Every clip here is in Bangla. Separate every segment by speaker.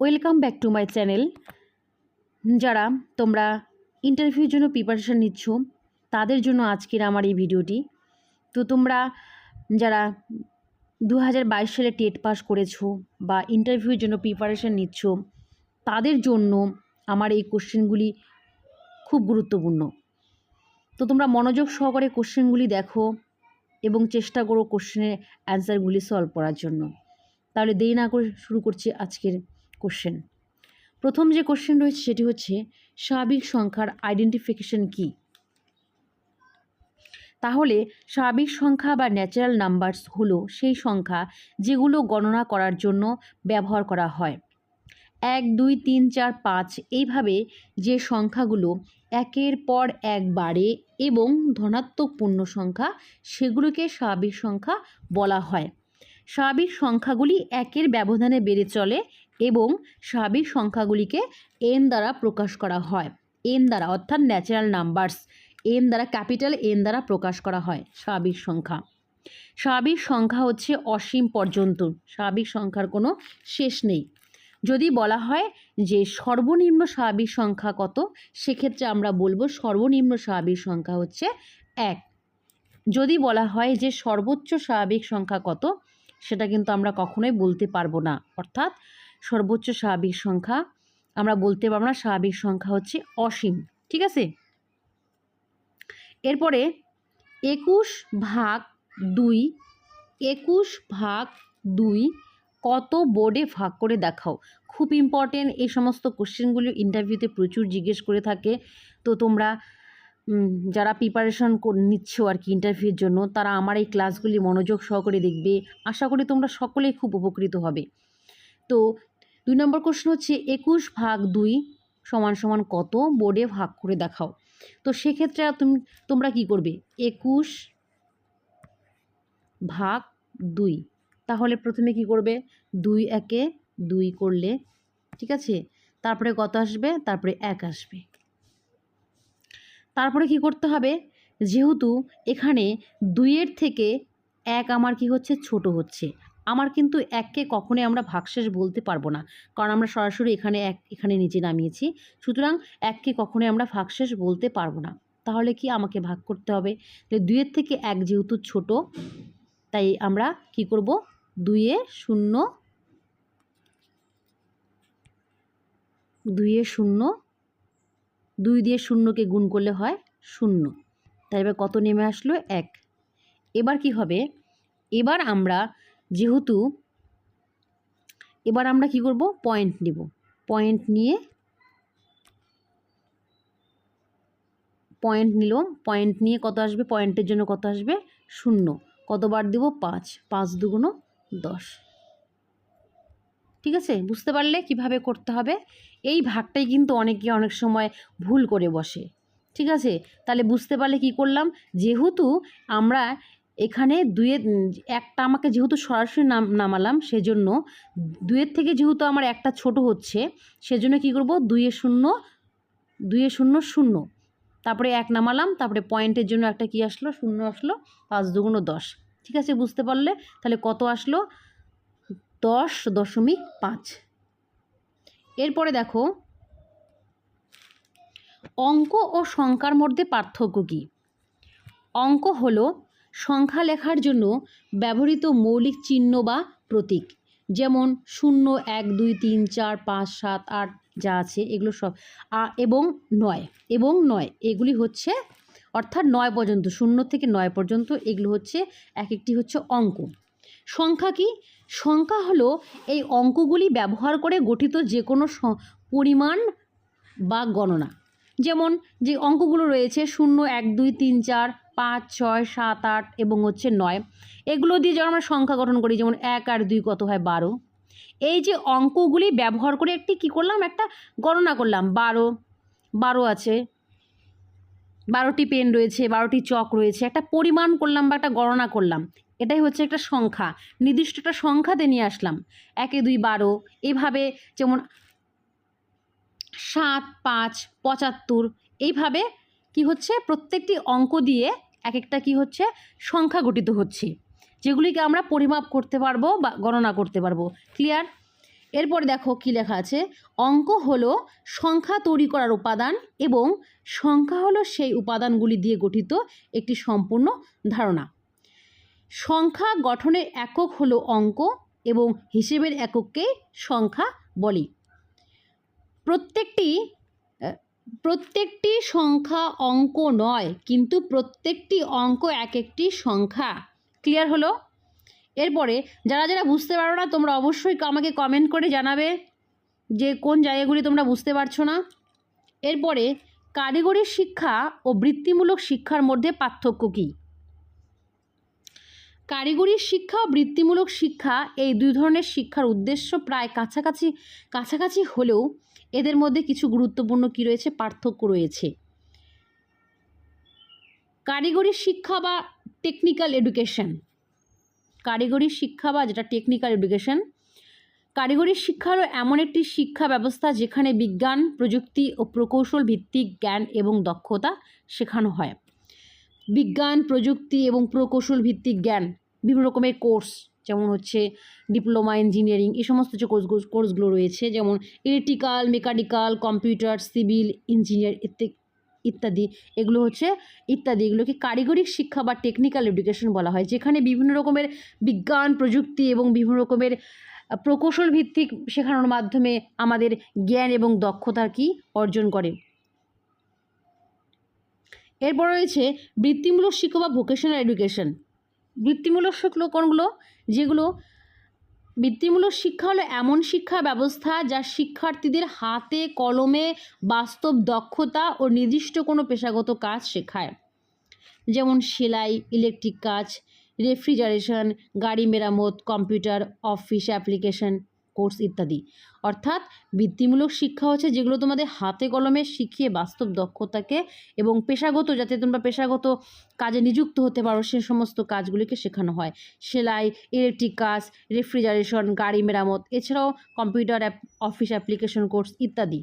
Speaker 1: Welcome back to my channel যারা তোমরা ইন্টারভিউর জন্য প্রিপারেশান নিচ্ছ, তাদের জন্য আজকের আমার এই ভিডিওটি তো তোমরা যারা দু হাজার বাইশ সালে টেট পাস করেছ বা ইন্টারভিউর জন্য প্রিপারেশান নিচ্ছ, তাদের জন্য আমার এই কোশ্চেনগুলি খুব গুরুত্বপূর্ণ। তো তোমরা মনোযোগ সহকারে কোশ্চেনগুলি দেখো এবং চেষ্টা করো কোশ্চেনের অ্যান্সারগুলি সলভ করার জন্য। তাহলে দেরি না করে শুরু করছি আজকের কোশ্চেন প্রথম যে কোশ্চেন রয়েছে সেটি হচ্ছে, স্বাভাবিক সংখ্যার আইডেন্টিফিকেশন কি? তাহলে স্বাভাবিক সংখ্যা বা ন্যাচারাল নাম্বারস হলো সেই সংখ্যা যেগুলো গণনা করার জন্য ব্যবহার করা হয়। এক, দুই, তিন, চার, পাঁচ এইভাবে যে সংখ্যাগুলো একের পর এক বাড়ে এবং ধনাত্মক পূর্ণ সংখ্যা সেগুলোকে স্বাভাবিক সংখ্যা বলা হয়। স্বাভাবিক সংখ্যাগুলি একের ব্যবধানে বেড়ে চলে এবং স্বাভাবিক সংখ্যাগুলিকে এন দ্বারা প্রকাশ করা হয়। এন দ্বারা, অর্থাৎ ন্যাচারাল নাম্বারস এন দ্বারা ক্যাপিটাল এন দ্বারা প্রকাশ করা হয় স্বাভাবিক সংখ্যা। স্বাভাবিক সংখ্যা হচ্ছে অসীম পর্যন্ত স্বাভাবিক সংখ্যার কোনো শেষ নেই। যদি বলা হয় যে সর্বনিম্ন স্বাভাবিক সংখ্যা কত, সেক্ষেত্রে আমরা বলব সর্বনিম্ন স্বাভাবিক সংখ্যা হচ্ছে এক। যদি বলা হয় যে সর্বোচ্চ স্বাভাবিক সংখ্যা কত, সেটা কিন্তু আমরা কখনোই বলতে পারব না। অর্থাৎ সর্বোচ্চ স্বাভাবিক সংখ্যা। আমরা বলতে পারব না স্বাভাবিক সংখ্যা হচ্ছে অসীম, ঠিক আছে? এরপরে একুশ ভাগ দুই, একুশ ভাগ দুই, কত বোর্ডে ভাগ করে দেখাও? খুব ইম্পর্টেন্ট এই সমস্ত কোশ্চেনগুলো ইন্টারভিউতে প্রচুর জিজ্ঞেস করে থাকে। তো তোমরা যারা প্রিপারেশন নিচ্ছ আর কি ইন্টারভিউর জন্য, তারা আমার এই ক্লাসগুলি মনোযোগ সহকারে দেখবে। আশা করি তোমরা সকলেই খুব উপকৃত হবে। তো দুই নম্বর কোশ্চেন হচ্ছে একুশ ভাগ দুই সমান সমান কত? বোর্ডে ভাগ করে দেখাও। তো সেক্ষেত্রে তুমি, তোমরা কি করবে? একুশ ভাগ দুই। তাহলে প্রথমে কি করবে? দুই একে দুই করলে, ঠিক আছে? তারপরে কত আসবে? তারপরে এক আসবে। তারপরে কি করতে হবে? যেহেতু এখানে দুইয়ের থেকে এক আমার কি হচ্ছে? ছোট হচ্ছে। আমার কিন্তু এককে কখনোই আমরা ভাগশেষ বলতে পারব না। কারণ আমরা সরাসরি এখানে এক, এখানে নিচে নামিয়েছি। সুতরাং এককে কখনোই আমরা ভাগশেষ বলতে পারব না। তাহলে কি আমাকে ভাগ করতে হবে? তাহলে দুইয়ের থেকে এক যেহেতু ছোট, তাই আমরা কি করব? দুইয়ে শূন্য দুইয়ে শূন্য, দুই দিয়ে শূন্যকে গুণ করলে হয় শূন্য। তাই এবার কত নেমে আসলো? এক। এবার কি হবে? এবার আমরা যেহেতু এবার আমরা কি করব? পয়েন্ট নিব। পয়েন্ট নিয়ে পয়েন্ট নিলাম। পয়েন্ট নিয়ে কত আসবে? পয়েন্টের জন্য কত আসবে? শূন্য। কতবার দেব? পাঁচ। পাঁচ দুগুণ দশ। ঠিক আছে? বুঝতে পারলে কীভাবে করতে হবে? এই ভাগটাই কিন্তু অনেকে অনেক সময় ভুল করে বসে। ঠিক আছে? তাহলে বুঝতে পারলে কি করলাম? যেহেতু আমরা এখানে দুয়ের একটা আমাকে যেহেতু সরাসরি নাম, নামালাম সেজন্য দুয়ের থেকে যেহেতু আমার একটা ছোট হচ্ছে সেজন্য কি করব? দুইয়ে শূন্য দুইয়ে শূন্য শূন্য। তারপরে এক নামালাম, তারপরে পয়েন্টের জন্য একটা কি আসলো? শূন্য আসলো, পাঁচ দুগুণ দশ। ঠিক আছে, বুঝতে পারলে? তাহলে কত আসলো? দশ দশমিক পাঁচ। এরপরে দেখো, অঙ্ক ও সংখ্যার মধ্যে পার্থক্য কী? অঙ্ক হলো সংখ্যা লেখার জন্য ব্যবহৃত মৌলিক চিহ্ন বা প্রতীক। যেমন শূন্য, এক, দুই, তিন, চার, পাঁচ, সাত, আট যা আছে এগুলো সব। এবং নয় এবং নয়, এগুলি হচ্ছে, অর্থাৎ নয় পর্যন্ত, শূন্য থেকে নয় পর্যন্ত এগুলো হচ্ছে এক একটি হচ্ছে অঙ্ক। সংখ্যা কি? সংখ্যা হলো এই অঙ্কগুলি ব্যবহার করে গঠিত যে কোনো পরিমাণ বা গণনা। যেমন যে অঙ্কগুলো রয়েছে শূন্য, এক, দুই, তিন, চার, পাঁচ, ছয়, সাত, আট এবং হচ্ছে নয়, এগুলো দিয়ে যখন আমরা সংখ্যা গঠন করি, যেমন এক আর দুই কত হয় বারো, এই যে অঙ্কগুলি ব্যবহার করে একটি কি করলাম? একটা গণনা করলাম। বারো বারো আছে, বারোটি পেন রয়েছে, বারোটি চক রয়েছে, একটা পরিমাণ করলাম বা একটা গণনা করলাম, এটাই হচ্ছে একটা সংখ্যা, নির্দিষ্ট একটা সংখ্যাতে নিয়ে আসলাম, একে দুই বারো, এভাবে যেমন সাত, পাঁচ, পঁচাত্তর। এইভাবে কি হচ্ছে? প্রত্যেকটি অঙ্ক দিয়ে এক একটা কি হচ্ছে? সংখ্যা গঠিত হচ্ছে। যেগুলিকে আমরা পরিমাপ করতে পারব বা গণনা করতে পারব। ক্লিয়ার এরপর দেখো কি লেখা আছে? অঙ্ক হলো সংখ্যা তৈরি করার উপাদান এবং সংখ্যা হলো সেই উপাদানগুলি দিয়ে গঠিত একটি সম্পূর্ণ ধারণা। সংখ্যা গঠনের একক হলো অঙ্ক এবং হিসেবের একককে সংখ্যা বলি। প্রত্যেকটি প্রত্যেকটি সংখ্যা অঙ্ক নয়, কিন্তু প্রত্যেকটি অঙ্ক এক একটি সংখ্যা। ক্লিয়ার হলো? এরপরে, যারা যারা বুঝতে পারো না, তোমরা অবশ্যই আমাকে কমেন্ট করে জানাবে যে কোন জায়গাগুলি তোমরা বুঝতে পারছ না। এরপরে কারিগরি শিক্ষা ও বৃত্তিমূলক শিক্ষার মধ্যে পার্থক্য কী? কারিগরি শিক্ষা ও বৃত্তিমূলক শিক্ষা এই দুই ধরনের শিক্ষার উদ্দেশ্য প্রায় কাছাকাছি কাছাকাছি হলেও এদের মধ্যে কিছু গুরুত্বপূর্ণ কী রয়েছে? পার্থক্য রয়েছে। কারিগরি শিক্ষা বা টেকনিক্যাল এডুকেশন কারিগরি শিক্ষা বা যেটা টেকনিক্যাল এডুকেশন কারিগরি শিক্ষা হলো এমন একটি শিক্ষা ব্যবস্থা যেখানে বিজ্ঞান, প্রযুক্তি ও প্রকৌশল ভিত্তিক জ্ঞান এবং দক্ষতা শেখানো হয়। বিজ্ঞান, প্রযুক্তি এবং প্রকৌশল ভিত্তিক জ্ঞান, বিভিন্ন রকমের কোর্স, যেমন হচ্ছে ডিপ্লোমা ইঞ্জিনিয়ারিং এই সমস্ত যে কোর্স কোর্সগুলো রয়েছে, যেমন electrical, mechanical, computer, civil, engineer ইত্যাদি। এগুলো হচ্ছে, ইত্যাদি। এগুলোকে কারিগরিক শিক্ষা বা টেকনিক্যাল এডুকেশন বলা হয়, যেখানে বিভিন্ন রকমের বিজ্ঞান, প্রযুক্তি এবং বিভিন্ন রকমের প্রকৌশল ভিত্তিক শেখানোর মাধ্যমে আমাদের জ্ঞান এবং দক্ষতা কি অর্জন করে। এরপর রয়েছে বৃত্তিমূলক শিক্ষা বা ভোকেশনাল এডুকেশন বৃত্তিমূলক শিক্ষা কোনগুলো? যেগুলো বৃত্তিমূলক শিক্ষা হলো এমন শিক্ষা ব্যবস্থা যা শিক্ষার্থীদের হাতে, কলমে বাস্তব দক্ষতা ও নির্দিষ্ট কোনো পেশাগত কাজ শেখায়। যেমন সেলাই ইলেকট্রিক কাজ রেফ্রিজারেশন গাড়ি মেরামত কম্পিউটার অফিস অ্যাপ্লিকেশন কোর্স ইত্যাদি। অর্থাৎ বৃত্তিমূলক শিক্ষা হচ্ছে যেগুলো তোমাদের হাতে কলমে শিখিয়ে বাস্তব দক্ষতাকে এবং পেশাগত, যাতে তোমরা পেশাগত কাজে নিযুক্ত হতে পারো, সে সমস্ত কাজগুলিকে শেখানো হয়। সেলাই ইলেকট্রিক কাজ রেফ্রিজারেশন গাড়ি মেরামত, এছাড়াও কম্পিউটার অফিস অ্যাপ্লিকেশন কোর্স ইত্যাদি।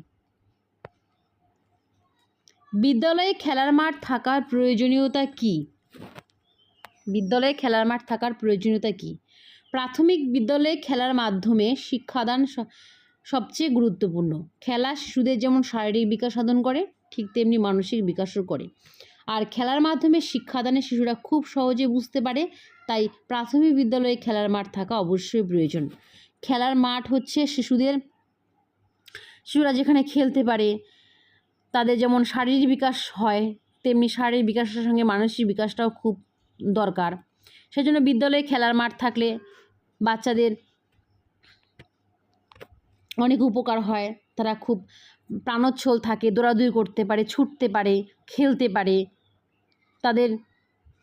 Speaker 1: বিদ্যালয়ে খেলার মাঠ থাকার প্রয়োজনীয়তা কী? বিদ্যালয়ে খেলার মাঠ থাকার প্রয়োজনীয়তা কী? প্রাথমিক বিদ্যালয়ে খেলার মাধ্যমে শিক্ষাদান সবচেয়ে গুরুত্বপূর্ণ। খেলা শিশুদের যেমন শারীরিক বিকাশ সাধন করে, ঠিক তেমনি মানসিক বিকাশও করে। আর খেলার মাধ্যমে শিক্ষাদানে শিশুরা খুব সহজে বুঝতে পারে, তাই প্রাথমিক বিদ্যালয়ে খেলার মাঠ থাকা অবশ্যই প্রয়োজন। খেলার মাঠ হচ্ছে শিশুদের, শিশুরা যেখানে খেলতে পারে, তাদের যেমন শারীরিক বিকাশ হয়, তেমনি শারীরিক বিকাশের সঙ্গে মানসিক বিকাশটাও খুব দরকার। সেজন্য বিদ্যালয়ে খেলার মাঠ থাকলে বাচ্চাদের অনেক উপকার হয়। তারা খুব প্রাণোচ্ছল থাকে, দৌড়াদৌড়ি করতে পারে, ছুটতে পারে, খেলতে পারে। তাদের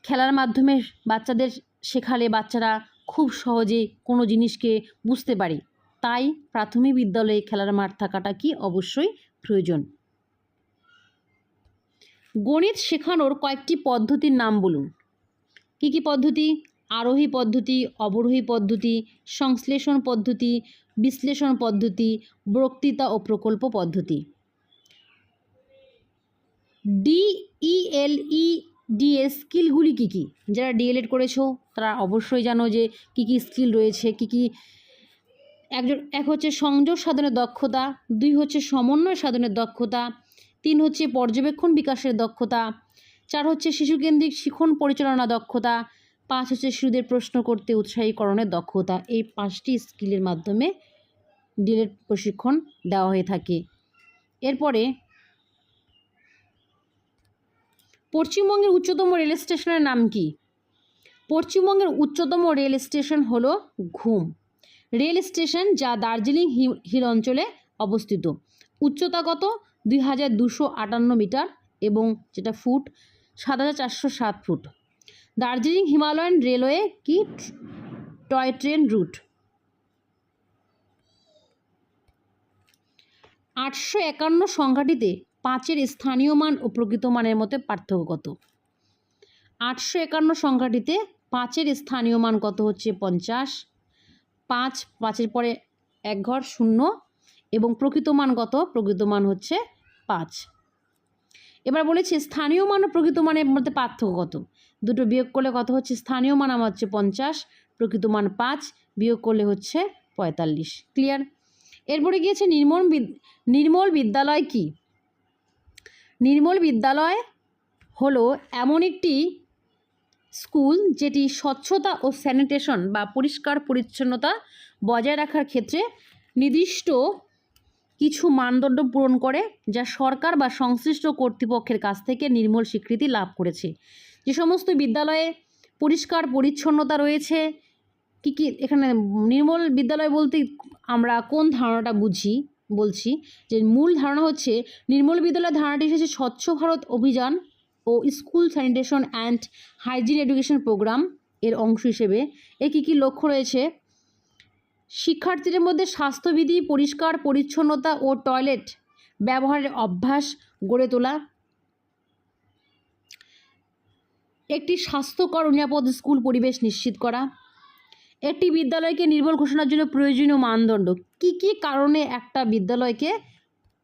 Speaker 1: খেলার মাধ্যমে বাচ্চাদের শেখালে বাচ্চারা খুব সহজে কোনো জিনিসকে বুঝতে পারে। তাই প্রাথমিক বিদ্যালয়ে খেলার মাঠ থাকাটা কি অবশ্যই প্রয়োজন। গণিত শেখানোর কয়েকটি পদ্ধতির নাম বলুন। কী কী পদ্ধতি? আরোহী পদ্ধতি, অবরোহী পদ্ধতি, সংশ্লেষণ পদ্ধতি, বিশ্লেষণ পদ্ধতি, বক্তৃতা ও প্রকল্প পদ্ধতি। ডিইএলই ডিএস স্কিলগুলি কী কী? যারা ডিএলএড করেছ, তারা অবশ্যই জানো যে কী কী স্কিল রয়েছে, কী কী একজন, এক হচ্ছে সংযোগ সাধনের দক্ষতা, দুই হচ্ছে সমন্বয় সাধনের দক্ষতা, তিন হচ্ছে পর্যবেক্ষণ বিকাশের দক্ষতা, চার হচ্ছে শিশুকেন্দ্রিক শিখন পরিচালনা দক্ষতা পাঁচ হচ্ছে শিশুদের প্রশ্ন করতে উৎসাহীকরণের দক্ষতা। এই পাঁচটি স্কিলের মাধ্যমে ডিলেট প্রশিক্ষণ দেওয়া হয়ে থাকে। এরপরে পশ্চিমবঙ্গের উচ্চতম রেল স্টেশনের নাম কি? পশ্চিমবঙ্গের উচ্চতম রেল স্টেশন হলো ঘুম। রেল স্টেশন যা দার্জিলিং হিল অঞ্চলে অবস্থিত। উচ্চতা কত দুই হাজার দুশো আটান্ন মিটার এবং যেটা ফুট, সাত হাজার চারশো সাত ফুট। দার্জিলিং হিমালয়ান রেলওয়ে কি টয় ট্রেন রুট? আটশো একান্ন সংখ্যাটিতে পাঁচের স্থানীয় মান ও প্রকৃত মানের মধ্যে পার্থক্য কত? আটশো একান্ন সংখ্যাটিতে পাঁচের স্থানীয় মান কত হচ্ছে পঞ্চাশ? পাঁচ, পাঁচের পরে এক ঘর শূন্য এবং প্রকৃত মান কত? প্রকৃত মান হচ্ছে পাঁচ। এবার বলেছে স্থানীয় মান ও প্রকৃত মানের মধ্যে পার্থক্য কত? দুটো বিয়োগ করলে কত হচ্ছে? স্থানীয় মান আমার হচ্ছে পঞ্চাশ, প্রকৃত মান পাঁচ, বিয়োগ করলে হচ্ছে পঁয়তাল্লিশ। ক্লিয়ার এরপরে গিয়েছে নির্মল নির্মল বিদ্যালয় কি? নির্মল বিদ্যালয় হলো এমন একটি স্কুল যেটি স্বচ্ছতা ও স্যানিটেশন বা পরিষ্কার পরিচ্ছন্নতা বজায় রাখার ক্ষেত্রে নির্দিষ্ট কিছু মানদণ্ড পূরণ করে, যা সরকার বা সংশ্লিষ্ট কর্তৃপক্ষের কাছ থেকে নির্মল স্বীকৃতি লাভ করেছে। যে সমস্ত বিদ্যালয়ে পরিষ্কার পরিচ্ছন্নতা রয়েছে, কি কি এখানে নির্মল বিদ্যালয় বলতে আমরা কোন ধারণাটা বুঝি, বলছি? যে মূল ধারণা হচ্ছে, নির্মল বিদ্যালয়ের ধারণাটি এসেছে স্বচ্ছ ভারত অভিযান ও school sanitation and hygiene education programme এর অংশ হিসেবে। এ কী কী লক্ষ্য রয়েছে? শিক্ষার্থীদের মধ্যে স্বাস্থ্যবিধি, পরিষ্কার পরিচ্ছন্নতা ও টয়লেট ব্যবহারের অভ্যাস গড়ে তোলা একটি স্বাস্থ্যকর নিরাপদ স্কুল পরিবেশ নিশ্চিত করা। একটি বিদ্যালয়কে নির্মল ঘোষণার জন্য প্রয়োজনীয় মানদণ্ড। কি কি কারণে একটা বিদ্যালয়কে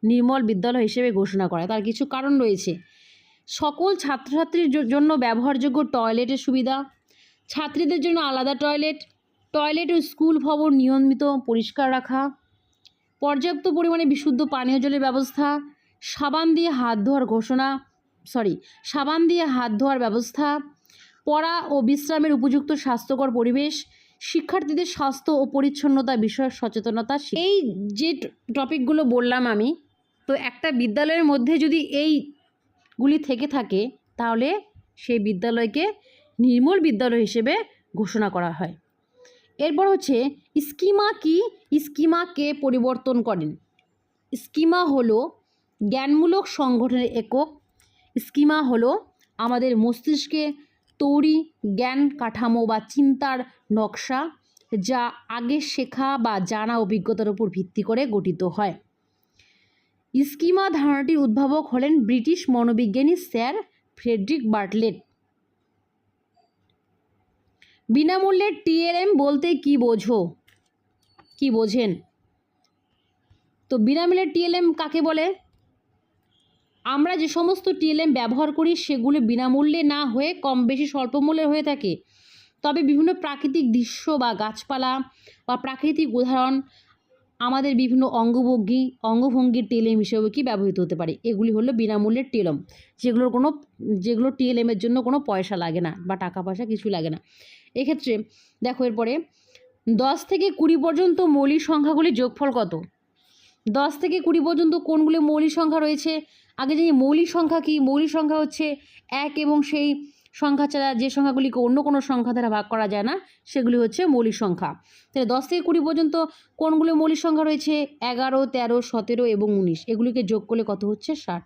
Speaker 1: নির্মল বিদ্যালয় হিসেবে ঘোষণা করা? তার কিছু কারণ রয়েছে। সকল ছাত্রছাত্রীর জন্য ব্যবহারযোগ্য টয়লেটের সুবিধা। ছাত্রীদের জন্য আলাদা টয়লেট। টয়লেট ও স্কুল ভবন নিয়মিত পরিষ্কার রাখা। পর্যাপ্ত পরিমাণে বিশুদ্ধ পানীয় জলের ব্যবস্থা। সাবান দিয়ে হাত ধোয়ার ঘোষণা। সরি সাবান দিয়ে হাত ধোয়ার ব্যবস্থা, পড়া ও বিশ্রামের উপযুক্ত স্বাস্থ্যকর পরিবেশ, শিক্ষার্থীদের স্বাস্থ্য ও পরিচ্ছন্নতা বিষয়ক সচেতনতা এই যে টপিকগুলো বললাম আমি, তো একটা বিদ্যালয়ের মধ্যে যদি এইগুলি থেকে থাকে, তাহলে সেই বিদ্যালয়কে নির্মল বিদ্যালয় হিসেবে ঘোষণা করা হয়। এরপর হচ্ছে, স্কিমা কি? স্কিমা কে পরিবর্তন করেন? স্কিমা হলো জ্ঞানমূলক সংগঠনের একক স্কিমা হলো আমাদের মস্তিষ্কে তৈরি জ্ঞান কাঠামো বা চিন্তার নকশা যা আগে শেখা বা জানা অভিজ্ঞতার উপর ভিত্তি করে গঠিত হয়। স্কিমা ধারণাটির উদ্ভাবক হলেন ব্রিটিশ মনোবিজ্ঞানী স্যার ফ্রেডরিক বার্টলেট। বিনামূল্যের টিএলএম বলতে কি বোঝো? কি বোঝেন? তো বিনামূল্যের টিএলএম কাকে বলে? আমরা যে সমস্ত টিএলএম ব্যবহার করি সেগুলো বিনামূল্যে না হয়ে কম বেশি স্বল্প মূল্যের হয়ে থাকে। তবে বিভিন্ন প্রাকৃতিক দৃশ্য বা গাছপালা বা প্রাকৃতিক উদাহরণ আমাদের বিভিন্ন অঙ্গভঙ্গি, অঙ্গভঙ্গির টিএলএম হিসেবে কি ব্যবহৃত হতে পারে? এগুলি হলো বিনামূল্যের টিএলএম যেগুলোর কোনো, যেগুলো টিএলএমের জন্য কোনো পয়সা লাগে না বা টাকা পয়সা কিছু লাগে না। এক্ষেত্রে দেখো এরপরে, দশ থেকে কুড়ি পর্যন্ত মৌলিক সংখ্যাগুলি যোগফল কত? দশ থেকে কুড়ি পর্যন্ত কোনগুলি মৌলিক সংখ্যা রয়েছে। আগে জানি মৌলিক সংখ্যা কি? মৌলিক সংখ্যা হচ্ছে এক এবং সেই সংখ্যা ছাড়া যে সংখ্যাগুলিকে অন্য কোনো সংখ্যা দ্বারা ভাগ করা যায় না, সেগুলি হচ্ছে মৌলিক সংখ্যা। তাহলে দশ থেকে কুড়ি পর্যন্ত কোনগুলো মৌলিক সংখ্যা রয়েছে, এগারো, তেরো, সতেরো এবং উনিশ। এগুলিকে যোগ করলে কত হচ্ছে? ষাট।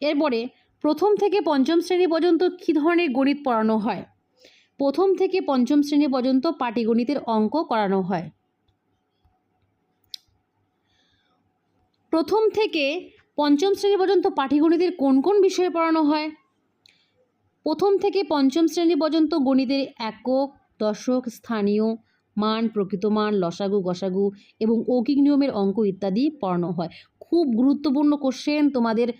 Speaker 1: এরপরে প্রথম থেকে পঞ্চম শ্রেণি পর্যন্ত কী ধরনের গণিত পড়ানো হয়? প্রথম থেকে পঞ্চম শ্রেণি পর্যন্ত পাটিগণিতের অঙ্ক করানো হয়। প্রথম থেকে পঞ্চম শ্রেণি পর্যন্ত পাটিগণিতের কোন কোন বিষয়ে পড়ানো হয়? প্রথম থেকে পঞ্চম শ্রেণি পর্যন্ত গণিতের একক, দশক, স্থানীয় মান, প্রকৃত মান, লসাগু, গসাগু এবং অৌকিক নিয়মের অঙ্ক ইত্যাদি পড়ানো হয়। খুব গুরুত্বপূর্ণ কোশ্চেন তোমাদের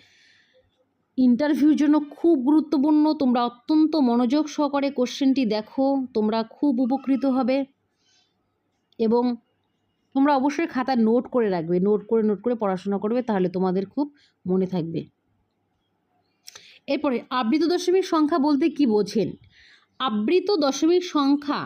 Speaker 1: ইন্টারভিউর জন্য খুব গুরুত্বপূর্ণ। তোমরা অত্যন্ত মনোযোগ সহকারে কোশ্চেনটি দেখো, তোমরা খুব উপকৃত হবে। এবং তোমরা অবশ্যই খাতা নোট করে রাখবে। নোট করে নোট করে পড়াশোনা করবে, তাহলে তোমাদের খুব মনে থাকবে। এরপরে, আবৃত দশমিক সংখ্যা বলতে কি বোঝেন? আবৃত দশমিক সংখ্যা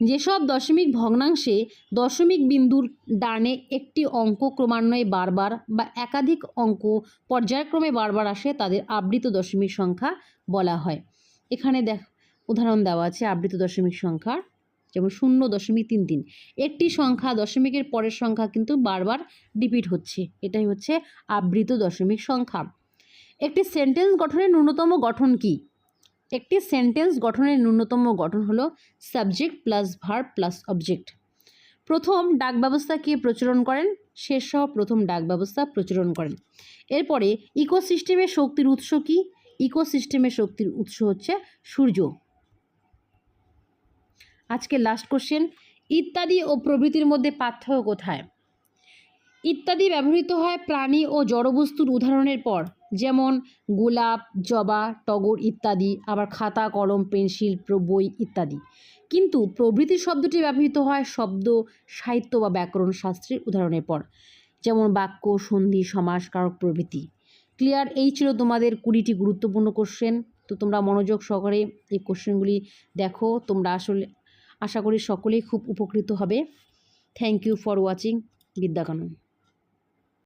Speaker 1: যেসব দশমিক ভগ্নাংশে দশমিক বিন্দুর ডানে একটি অঙ্ক ক্রমান্বয়ে বারবার বা একাধিক অঙ্ক পর্যায়ক্রমে বারবার আসে, তাদের আবৃত দশমিক সংখ্যা বলা হয়। এখানে দেখ, উদাহরণ দেওয়া আছে আবৃত দশমিক সংখ্যার। যেমন শূন্য দশমিক তিন তিন। একটি সংখ্যা দশমিকের পরের সংখ্যা কিন্তু বারবার রিপিট হচ্ছে। এটাই হচ্ছে আবৃত দশমিক সংখ্যা। একটি সেন্টেন্স গঠনের ন্যূনতম গঠন কি? একটি সেন্টেন্স গঠনের ন্যূনতম গঠন হলো subject plus verb plus object প্রথম ডাক ব্যবস্থা কে প্রচলন করেন? শেষ সহ প্রথম ডাক ব্যবস্থা প্রচলন করেন। এরপরে ইকোসিস্টেমের শক্তির উৎস কি? ইকোসিস্টেমের শক্তির উৎস হচ্ছে সূর্য। আজকে লাস্ট কোশ্চেন ইত্যাদি ও প্রভৃতির মধ্যে পার্থক্য কোথায়? ইত্যাদি ব্যবহৃত হয় প্রাণী ও জড়বস্তুর উদাহরণের পর, যেমন গোলাপ, জবা, টগর ইত্যাদি, আবার খাতা, কলম, পেন্সিল বই ইত্যাদি। কিন্তু প্রভৃতি শব্দটি ব্যবহৃত হয় শব্দ, সাহিত্য বা ব্যাকরণ শাস্ত্রের উদাহরণের পর, যেমন বাক্য, সন্ধি, সমাস, কারক প্রভৃতি। ক্লিয়ার এই ছিল তোমাদের কুড়িটি গুরুত্বপূর্ণ কোশ্চেন তো তোমরা মনোযোগ সহকারে এই কোশ্চেনগুলি দেখো। তোমরা আসলে আশা করি সকলেই খুব উপকৃত হবে। Thank you for watching Vidyakanan.